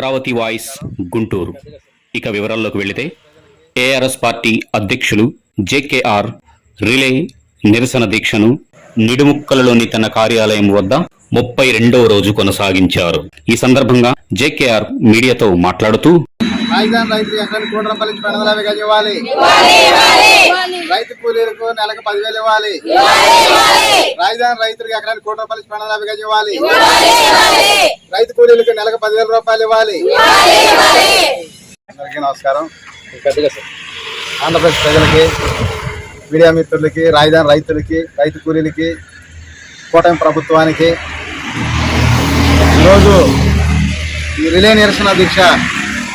Amaravati voice Guntur. ఇక వివరాల్లోకి వెళితే ఏఆర్ఎస్ పార్టీ అధ్యక్షులు జేకేఆర్ రిలే నిరసన దీక్షను నిడుముక్కలలోని తన కార్యాలయం వద్ద ముప్పై రెండవ రోజు కొనసాగించారు. ఈ సందర్భంగా జేకేఆర్ మీడియాతో మాట్లాడుతూ రాజధాని రైతులు ఎకరానికి కోటి రూపాయలు ఇచ్చి రెండు వందల యాభై గజం ఇవ్వాలి. రైతు కూలీలకు నెలకు పదివేలు ఇవ్వాలి. రాజధాని రైతులకు ఎకరానికి కోటి రూపాయలు ఇచ్చి రెండు వందల యాభై గజం ఇవ్వాలి. రైతు కూలీలకు నెలకు పదివేల రూపాయలు ఇవ్వాలి. అందరికీ నమస్కారం. ఆంధ్రప్రదేశ్ ప్రజలకి మీడియా మిత్రులకి రాజధాని రైతులకి రైతు కూలీలకి కూటమి ప్రభుత్వానికి ఈరోజు ఈ రిలే నిరసన దీక్ష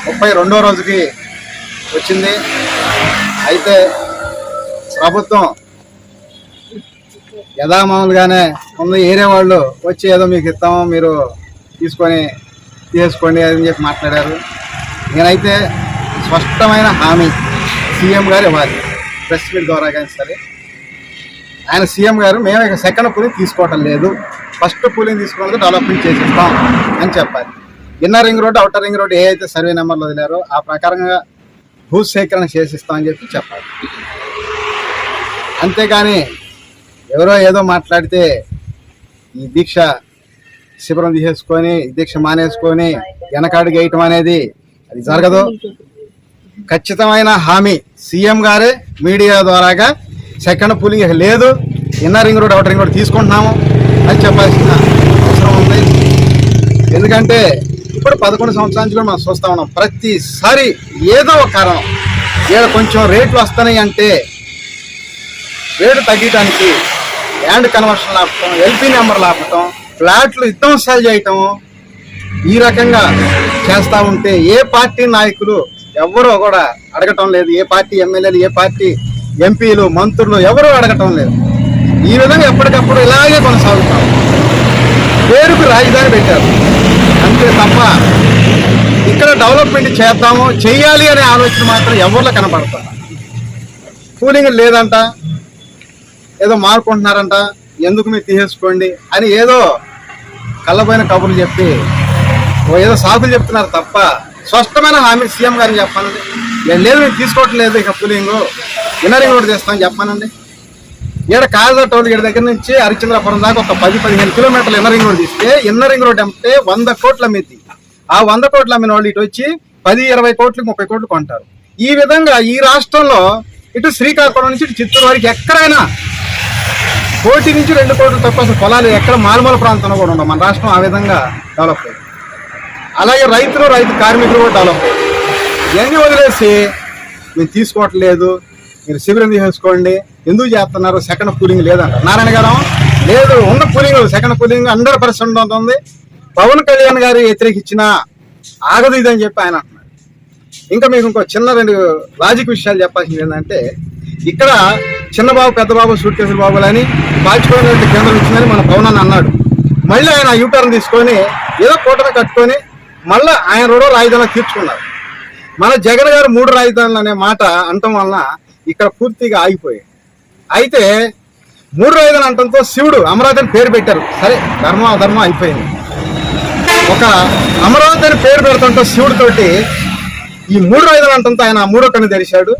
ముప్పై రెండో రోజుకి వచ్చింది. అయితే ప్రభుత్వం యథామామూలుగానే ముందు ఏరే వాళ్ళు వచ్చి ఏదో మీకు ఇస్తాము మీరు తీసుకొని తీసుకోండి అని చెప్పి మాట్లాడారు. నేనైతే స్పష్టమైన హామీ సీఎం గారు ఇవ్వాలి. ప్రెస్ మీట్ ద్వారా కానీ సరే. ఆయన సీఎం గారు మేము ఇక సెకండ్ పూలింగ్ తీసుకోవటం లేదు. ఫస్ట్ పూలింగ్ తీసుకోవడం డెవలప్మెంట్ చేసిస్తాం అని చెప్పాలి. Inner ring road outer ring road ఏ అయితే సర్వే నెంబర్లు వదిలారో ఆ ప్రకారంగా భూ సేకరణ చేసిస్తాం అని చెప్పి చెప్పాలి. అంతేకాని ఎవరో ఏదో మాట్లాడితే ఈ దీక్ష శిబిరం తీసేసుకొని దీక్ష మానేసుకొని వెనకాడికి వేయటం అనేది అది జరగదు. ఖచ్చితమైన హామీ సీఎం గారే మీడియా ద్వారాగా సెకండ్ పూలింగ్ లేదు. Inner ring road outer ring road తీసుకుంటున్నాము అని చెప్పాల్సిన అవసరం ఉంది. ఎందుకంటే ఇప్పుడు పదకొండు సంవత్సరాల నుంచి కూడా మనం చూస్తా ఉన్నాం. ప్రతిసారి ఏదో ఒక కారణం. ఇక్కడ కొంచెం రేట్లు వస్తున్నాయి అంటే రేటు తగ్గటానికి ల్యాండ్ కన్వర్షన్ ఆపటం ఎల్పీ నెంబర్లు ఆపటం ఫ్లాట్లు విధ్వంసాలు చేయటం ఈ రకంగా చేస్తూ ఉంటే ఏ పార్టీ నాయకులు ఎవరో కూడా అడగటం లేదు. ఏ పార్టీ ఎమ్మెల్యేలు ఏ పార్టీ ఎంపీలు మంత్రులు ఎవరూ అడగటం లేదు. ఈ విధంగా ఎప్పటికప్పుడు ఇలాగే కొనసాగుతాం. పేరుకు రాజధాని పెట్టారు. అంతే తప్ప ఇక్కడ డెవలప్మెంట్ చేద్దాము చేయాలి అనే ఆలోచన మాత్రం ఎవరిలో కనపడతారు? కూలింగ్ లేదంట ఏదో మారుకుంటున్నారంట ఎందుకు మీరు తీసేసుకోండి అని ఏదో కళ్ళపోయిన కబుర్లు చెప్పి ఏదో సాకులు చెప్తున్నారు తప్ప స్పష్టమైన హామీ సీఎం గారిని చెప్పానండి. నేను లేదు మేము తీసుకోవట్లేదు ఇక కూలింగ్ ఇన్నరింగ్ కూడా చేస్తాం చెప్పానండి. ఈడ కాజా టోల్ గేట్ దగ్గర నుంచి హరిచంద్రపురం దాకా ఒక పది పదిహేను కిలోమీటర్లు ఇన్నరింగ్ రోడ్ తీస్తే ఇన్నరింగ్ రోడ్ అంటే వంద కోట్ల అమ్మిద్ది ఆ వంద కోట్ల అమ్మిన వాళ్ళు ఇటు వచ్చి పది ఇరవై కోట్లు ముప్పై కోట్లు కొంటారు. ఈ విధంగా ఈ రాష్ట్రంలో ఇటు శ్రీకాకుళం నుంచి ఇటు చిత్తూరు వరకు ఎక్కడైనా కోటి నుంచి రెండు కోట్లు తక్కువ అసలు పొలాలు ఎక్కడ మారుమూల ప్రాంతంలో కూడా ఉండవు. మన రాష్ట్రం ఆ విధంగా డెవలప్ అయింది అలాగే రైతులు రైతు కార్మికులు కూడా డెవలప్ అయ్యారు. ఇవన్నీ వదిలేసి మేము తీసుకోవట్లేదు మీరు శిబిరం తీసేసుకోండి ఎందుకు చేస్తున్నారు? సెకండ్ కూలింగ్ లేదంట. నారాయణ గారు లేదు ఉన్న pooling second pooling hundred percent ఉంటుంది. పవన్ కళ్యాణ్ గారు వ్యతిరేకించిన ఆగదు ఇదని చెప్పి ఆయన అంటున్నారు. ఇంకా మీకు ఇంకో చిన్న రెండు లాజిక్ విషయాలు చెప్పాల్సింది ఏంటంటే ఇక్కడ చిన్నబాబు పెద్దబాబు సూట్ కేసులు బాబులని అని కేంద్రం ఇచ్చిందని మన పవన్ అని అన్నాడు. మళ్ళీ ఆయన యూటర్న్ తీసుకొని ఏదో కూటమి కట్టుకొని మళ్ళీ ఆయన రెండో రాజధాని తీర్చుకున్నారు. మన జగన్ గారు మూడు రాజధానులు అనే మాట అంటం వలన ఇక్కడ పూర్తిగా ఆగిపోయాయి. అయితే మూడు రోజులు అంటంతో శివుడు అమరావతి అని పేరు పెట్టారు. సరే ధర్మ అధర్మం అయిపోయింది. ఒక అమరావతి అని పేరు పెడుతుంటే శివుడితోటి ఈ మూడు రోజులు అంటంతో ఆయన మూడో కన్ను తెరిచాడు.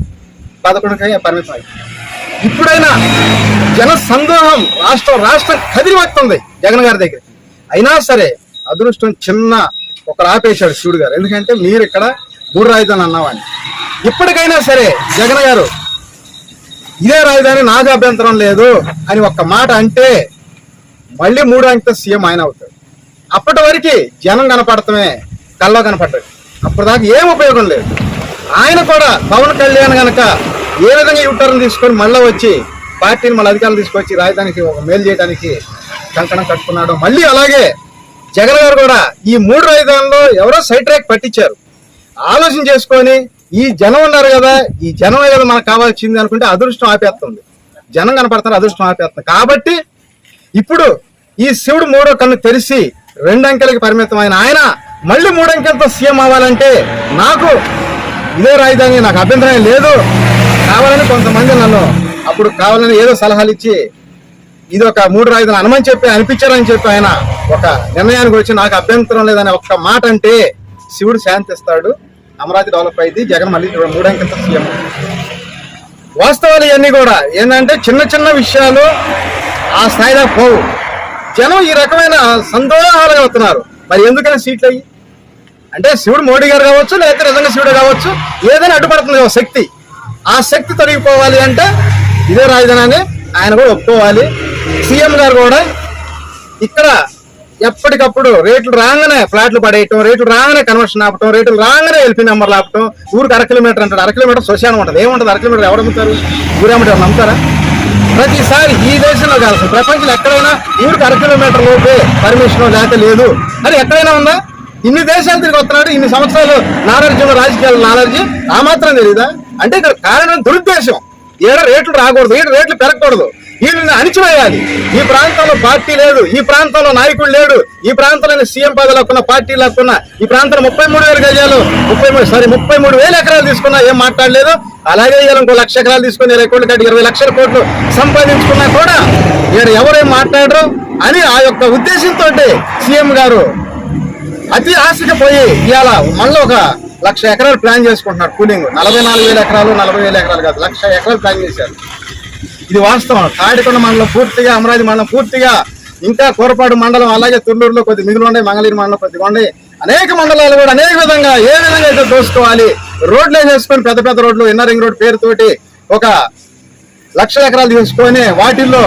పదకొండుకి పరిమితం అయింది. ఇప్పుడైనా జన సందోహం రాష్ట్రం రాష్ట్రం కదిలి వస్తుంది జగన్ గారి దగ్గర అయినా సరే అదృష్టం చిన్న ఒకరు ఆపేశాడు శివుడు గారు. ఎందుకంటే మీరు ఇక్కడ మూడు రాజధాని అన్నవాడిని ఇప్పటికైనా సరే జగన్ గారు ఇదే రాజధాని నాకు అభ్యంతరం లేదు అని ఒక్క మాట అంటే మళ్ళీ మూడు అంకె సీఎం ఆయన అవుతాడు. అప్పటి వరకు జనం కనపడటమే కల్లో కనపడ్డాడు అప్పటిదాకా ఏం ఉపయోగం లేదు. ఆయన కూడా పవన్ కళ్యాణ్ కనుక ఏ విధంగా యూటర్న్ తీసుకొని మళ్ళీ వచ్చి పార్టీని మళ్ళీ అధికారులు తీసుకొచ్చి రాజధానికి ఒక మేలు చేయడానికి కంకణం కట్టుకున్నాడు మళ్ళీ అలాగే జగన్ గారు కూడా ఈ మూడు రాజధానుల్లో ఎవరో సైడ్ ట్రాక్ పట్టించారు. ఆలోచన చేసుకొని ఈ జనం ఉన్నారు కదా ఈ జనమే కదా మనకు కావాల్సింది అనుకుంటే అదృష్టం ఆపేస్తుంది. జనం కనపడతారు అదృష్టం ఆపేస్తుంది. కాబట్టి ఇప్పుడు ఈ శివుడు మూడో కన్ను తెరిచి రెండు అంకెలకి పరిమితమైన ఆయన మళ్ళీ మూడంకెలతో సీఎం అవ్వాలంటే నాకు ఇదే రాజధాని నాకు అభ్యంతరం లేదు. కావాలని కొంతమంది నన్ను అప్పుడు కావాలని ఏదో సలహాలు ఇచ్చి ఇది ఒక మూడు రాజధాని అనమని చెప్పి అనిపించారని చెప్పి ఆయన ఒక నిర్ణయానికి వచ్చి నాకు అభ్యంతరం లేదని ఒక్క మాట అంటే శివుడు శాంతిస్తాడు. అమరావతి డెవలప్ అయింది. జగన్ మళ్ళీ మూడంకెలతో సీఎం? వాస్తవాలు ఇవన్నీ కూడా. ఏంటంటే చిన్న చిన్న విషయాలు ఆ స్థాయిలో పోవు. జనం ఈ రకమైన సందోహాలు అవుతున్నారు మరి ఎందుకని సీట్లు అయ్యి? అంటే శివుడు మోడీ గారు కావచ్చు లేకపోతే నిజంగా శివుడు కావచ్చు ఏదైనా అడ్డుపడుతుంది శక్తి. ఆ శక్తి తొలగిపోవాలి అంటే ఇదే రాజధాని అని ఆయన కూడా ఒప్పుకోవాలి. సీఎం గారు కూడా ఇక్కడ ఎప్పటికప్పుడు రేట్లు రాగానే ఫ్లాట్లు పడేయటం రేట్లు రాగానే కన్వర్షన్ ఆపటం రేట్లు రాగానే ఎల్పీ నెంబర్లు ఆపటం. ఊరికి అర కిలోమీటర్ అంటాడు. అర కిలోమీటర్ శ్మశానం ఉంటుంది. ఏముంటుంది? అర కిలోమీటర్ ఎవరు అమ్ముతారు? ఊరేమంటారు నమ్ముతారా? ప్రతిసారి ఈ దేశంలో కాదు ప్రపంచంలో ఎక్కడైనా ఊరికి అర కిలోమీటర్ లోపే పర్మిషన్ లేక లేదు. అది ఎక్కడైనా ఉందా? ఇన్ని దేశాలు తిరిగి వస్తున్నాడు. ఇన్ని సంవత్సరాలు నాలెడ్జ్లో రాజకీయాలు నాలెడ్జ్ ఆ మాత్రం తెలీదా? అంటే ఇక్కడ కారణం దురుద్దేశం. ఏడ రేట్లు రాకూడదు. ఏడు రేట్లు పెరగకూడదు. వీళ్ళని అణిచివేయాలి. ఈ ప్రాంతంలో పార్టీ లేడు ఈ ప్రాంతంలో నాయకుడు లేడు ఈ ప్రాంతంలో సీఎం పదవి లాక్కున్న పార్టీ లాక్కున్న ఈ ప్రాంతంలో ముప్పై మూడు వేల గజాలు ముప్పై మూడు సారీ ముప్పై మూడు వేల ఎకరాలు తీసుకున్నా ఏం మాట్లాడలేదు. అలాగే ఇవాళ ఇంకో లక్ష ఎకరాలు తీసుకుని ఇరవై కోట్లు కట్టి ఇరవై లక్షల కోట్లు సంపాదించుకున్నా కూడా ఇక్కడ ఎవరేం మాట్లాడరు అని ఆ యొక్క ఉద్దేశంతో సీఎం గారు అతి ఆశగా పోయి ఇవాళ మళ్ళీ ఒక లక్ష ఎకరాలు ప్లాన్ చేసుకుంటున్నారు కూలింగ్. నలభై నాలుగు వేల ఎకరాలు నలభై వేల ఎకరాలు కాదు లక్ష ఎకరాలు ప్లాన్ చేశారు. ఇది వాస్తవం. తాడికొండ మండలం పూర్తిగా అమరావతి మండలం పూర్తిగా ఇంకా కోరపాడు మండలం అలాగే తుండూరులో కొద్ది మిగులు ఉన్నాయి మంగళగిరి మండలం కొద్దిగా ఉన్నాయి. అనేక మండలాలు కూడా అనేక విధంగా ఏ విధంగా అయితే దోసుకోవాలి రోడ్లు వేసుకొని పెద్ద పెద్ద రోడ్లు ఇన్నర్ రింగ్ రోడ్ పేరుతోటి ఒక లక్ష ఎకరాలు తీసుకొని వాటిల్లో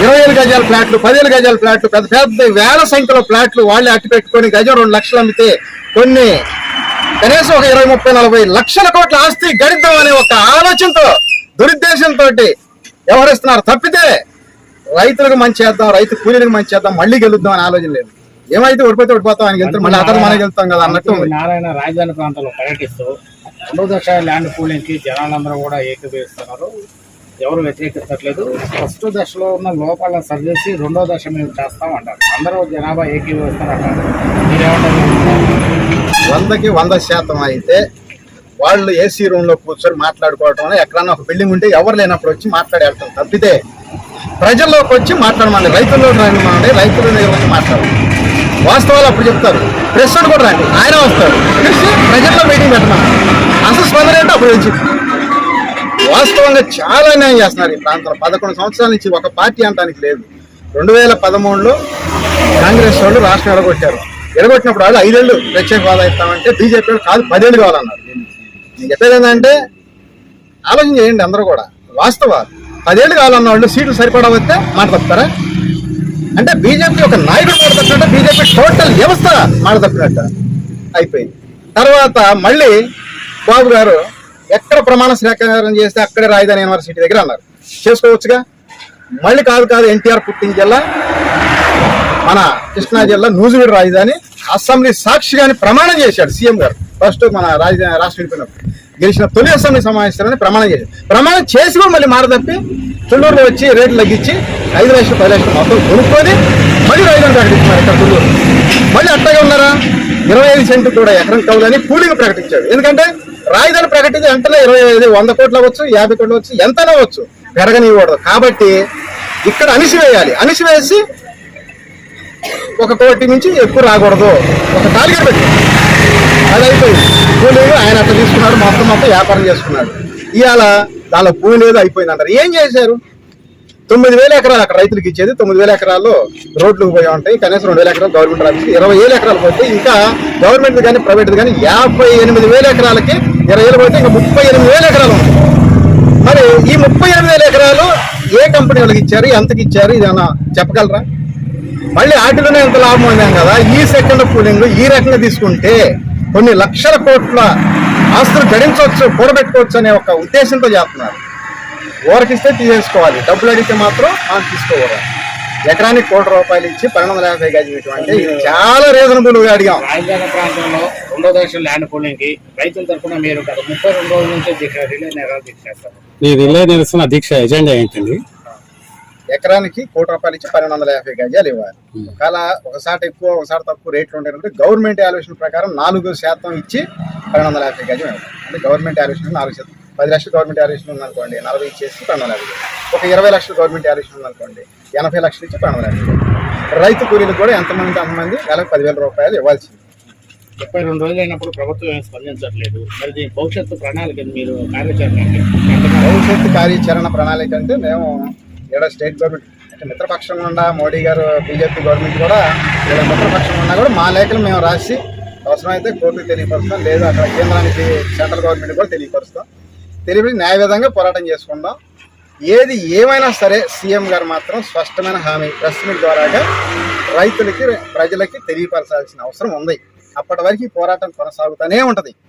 ఇరవై ఏడు గజాల ఫ్లాట్లు పదిహేను గజాల ఫ్లాట్లు పెద్ద పెద్ద వేల సంఖ్యలో ఫ్లాట్లు వాళ్ళే అట్టి పెట్టుకొని గజం రెండు లక్షలు అమ్మితే కొన్ని కనీసం ఒక ఇరవై ముప్పై నలభై లక్షల కోట్ల ఆస్తి గడిద్దాం అనే ఒక ఆలోచనతో దురుద్దేశంతో వ్యవహరిస్తున్నారు తప్పితే రైతులకు మంచి చేద్దాం రైతు కూలీలకు మంచి చేద్దాం మళ్ళీ గెలుద్దాం అనే ఆలోచన లేదు. ఏమైతే ఓడిపోతే ఓడిపోతాం ఆయన గెలుతాం మళ్ళీ అతను మనం గెలుతాం కదా అన్నట్టు. నారాయణ రాజధాని ప్రాంతంలో పర్యటిస్తూ రెండో దశ ల్యాండ్ పూలింగ్కి జనాలందరూ కూడా ఏకీభవిస్తున్నారు. ఎవరు వ్యతిరేకిస్తట్లేదు ఫస్ట్ దశలో ఉన్న లోపాలను సరిచేసి రెండో దశ మేము చేస్తాం అంటారు. అందరూ జనాభా ఏకీభవిస్తారు అంటారు. మీరేమంటారు? వందకి వంద శాతం అయితే వాళ్ళు ఏసీ రూమ్లో కూర్చొని మాట్లాడుకోవటం ఎక్కడన్నా ఒక బిల్డింగ్ ఉంటే ఎవరు లేనప్పుడు వచ్చి మాట్లాడి తప్పితే ప్రజల్లోకి వచ్చి మాట్లాడమండి. రైతుల్లో రండి రైతుల వచ్చి మాట్లాడాలి వాస్తవాలు అప్పుడు చెప్తారు. ప్రెస్ కూడా రండి. ఆయన వస్తారు. పిలిచి ప్రజల్లో మీటింగ్ పెట్టమని. అసలు స్పందన ఏంటో అప్పుడు వచ్చి వాస్తవంగా చాలా న్యాయం చేస్తున్నారు ఈ ప్రాంతంలో. పదకొండు సంవత్సరాల నుంచి ఒక పార్టీ అంటానికి లేదు. రెండు వేల పదమూడులో కాంగ్రెస్ వాళ్ళు రాష్ట్రం ఎడగొట్టారు ఎడగొట్టినప్పుడు వాళ్ళు ఐదేళ్ళు ప్రత్యేక హోదా ఇస్తామంటే బీజేపీ కాదు పదేళ్ళు కావాలన్నారు. నేను చెప్పేది ఏంటంటే ఆలోచన చేయండి అందరూ కూడా. వాస్తవాలు. పదేళ్ళు కావాలన్న వాళ్ళు సీట్లు సరిపడా వస్తే మాట్లాడతారా అంటే బీజేపీ ఒక నాయకుడు మాట్లాడుతున్నట్టు బీజేపీ టోటల్ వ్యవస్థ మాట అయిపోయింది. తర్వాత మళ్ళీ బాబు గారు ఎక్కడ ప్రమాణ స్వీకారం చేస్తే అక్కడే రాజధాని యూనివర్సిటీ దగ్గర అన్నారు. చేసుకోవచ్చుగా? మళ్ళీ కాదు కాదు ఎన్టీఆర్ పుట్టిన జిల్లా మన కృష్ణా జిల్లా నూజివీడు రాజధాని అసెంబ్లీ సాక్షిగాని ప్రమాణం చేశాడు సీఎం గారు. ఫస్ట్ మన రాజధాని రాష్ట్ర విడిపోయినప్పుడు. గెలిచిన తొలి అసెంబ్లీ సమావేశాలని ప్రమాణం చేశాడు. ప్రమాణం చేసి కూడా మళ్ళీ మాట తప్పి తుళ్ళూరులో వచ్చి రేట్లు తగ్గించి ఐదు లక్షలు పది లక్షలు మొత్తం కొనుక్కొని మళ్ళీ రైతులు ప్రకటించారు ఇక్కడ తుళ్ళూరు. మళ్ళీ అట్టగా ఉన్నారా? ఇరవై ఐదు సెంటు కూడా ఎకరం కవులని కూలింగ్ ప్రకటించాడు ఎందుకంటే రాజధాని ప్రకటించి వెంటనే ఇరవై ఐదు వంద కోట్లు అవ్వచ్చు యాభై కోట్లు అవ్వచ్చు ఎంత అవ్వచ్చు. పెరగనివ్వకూడదు. కాబట్టి ఇక్కడ అణిసివేయాలి. అణిసివేసి ఒక కోటి నుంచి ఎక్కువ రాకూడదు. ఒక టార్గెట్ పెట్టి. అది అయిపోయింది. కూలీలు ఆయన అట్లా తీసుకున్నాడు మొత్తం మొత్తం వ్యాపారం చేసుకున్నాడు. ఇవాళ దానిలో భూమి లేదు అయిపోయింది అంటారు ఏం చేశారు? తొమ్మిది వేల ఎకరాలు అక్కడ రైతులకు ఇచ్చేది. తొమ్మిది వేల ఎకరాలు రోడ్లు పోయి ఉంటాయి. కనీసం రెండు వేల ఎకరాలు గవర్నమెంట్ రాసి ఇరవై వేల ఎకరాలు పోతే ఇంకా గవర్నమెంట్ కానీ ప్రైవేట్ కానీ యాభై ఎనిమిది వేల ఎకరాలకి ఇరవై వేలు పోతే ఇంకా ముప్పై ఎనిమిది వేల ఎకరాలు ఉంటాయి. మరి ఈ ముప్పై ఎనిమిది వేల ఎకరాలు ఏ కంపెనీ వాళ్ళకి ఇచ్చారు? ఎంతకి ఇచ్చారు? ఇదన్నా చెప్పగలరా? మళ్ళీ వాటిలోనే ఎంత లాభం ఉందాం కదా ఈ సెకండ్ పూలింగ్ ఈ రకంగా తీసుకుంటే కొన్ని లక్షల కోట్ల ఆస్తులు గడించవచ్చు కూడబెట్టుకోవచ్చు అనే ఒక ఉద్దేశంతో చేస్తున్నారు. ఊరకిస్తే తీసేసుకోవాలి. డబ్బులు అడిగితే మాత్రం మనం తీసుకోకూడదు. ఎకరానికి కోటి రూపాయలు ఇచ్చి పన్నెండు వందల యాభై గజం అంటే చాలా రీజనబుల్గా అడిగాం. రాజధాని ప్రాంతంలో రెండో దశ ల్యాండ్ పూలింగ్కి రైతుల తరఫున మీరు గత ముప్పై రెండు రోజుల నుంచి దీక్ష రిలే నిరాలు చేస్తారు ఈ రిలే నిరసన దీక్ష ఎజెండా ఏంటండి? ఎకరానికి కోటి రూపాయలు ఇచ్చి పన్నెండు వందల యాభై గజాలు ఇవ్వాలి ఒకవేళ ఒకసారి ఎక్కువ ఒకసారి తక్కువ రేట్లు ఉంటాయి గవర్నమెంట్ వాల్యుయేషన్ ప్రకారం నాలుగు శాతం ఇచ్చి పన్నెండు వందల యాభై గజం ఇవ్వాలి అంటే గవర్నమెంట్ వాల్యుయేషన్ నాలుగు శాతం పది లక్షలు గవర్నమెంట్ వాల్యుయేషన్ ఉందనుకోండి నలభై ఇచ్చేసి పన్నెండు వందల యాభై. ఒక ఇరవై లక్షలు గవర్నమెంట్ వాల్యుయేషన్ ఉందనుకోండి ఎనభై లక్షలు ఇచ్చి పన్నెండు వందల యాభై. రైతు కూలీలకు కూడా ఎంతమంది అంతమంది నెలకు పదివేల రూపాయలు ఇవ్వాల్సింది ముప్పై రెండు రోజులు అయినప్పుడు ప్రభుత్వం స్పందించట్లేదు మరి దీని భవిష్యత్తు ప్రణాళిక మీరు కార్యాచరణ? భవిష్యత్తు కార్యాచరణ ప్రణాళిక అంటే మేము ఇక్కడ స్టేట్ గవర్నమెంట్ అంటే మిత్రపక్షం ఉన్నా మోడీ గారు బీజేపీ గవర్నమెంట్ కూడా ఇక్కడ మిత్రపక్షం ఉన్నా కూడా మా లేఖలు మేము రాసి అవసరమైతే కోర్టుకు తెలియపరుస్తాం లేదా అక్కడ కేంద్రానికి సెంట్రల్ గవర్నమెంట్ కూడా తెలియపరుస్తాం. తెలియపరి న్యాయ విధంగా పోరాటం చేసుకుందాం. ఏది ఏమైనా సరే సీఎం గారు మాత్రం స్పష్టమైన హామీ ప్రెస్ మీట్ ద్వారాగా రైతులకి ప్రజలకి తెలియపరచాల్సిన అవసరం ఉంది. అప్పటి వరకు ఈ పోరాటం కొనసాగుతూనే ఉంటుంది.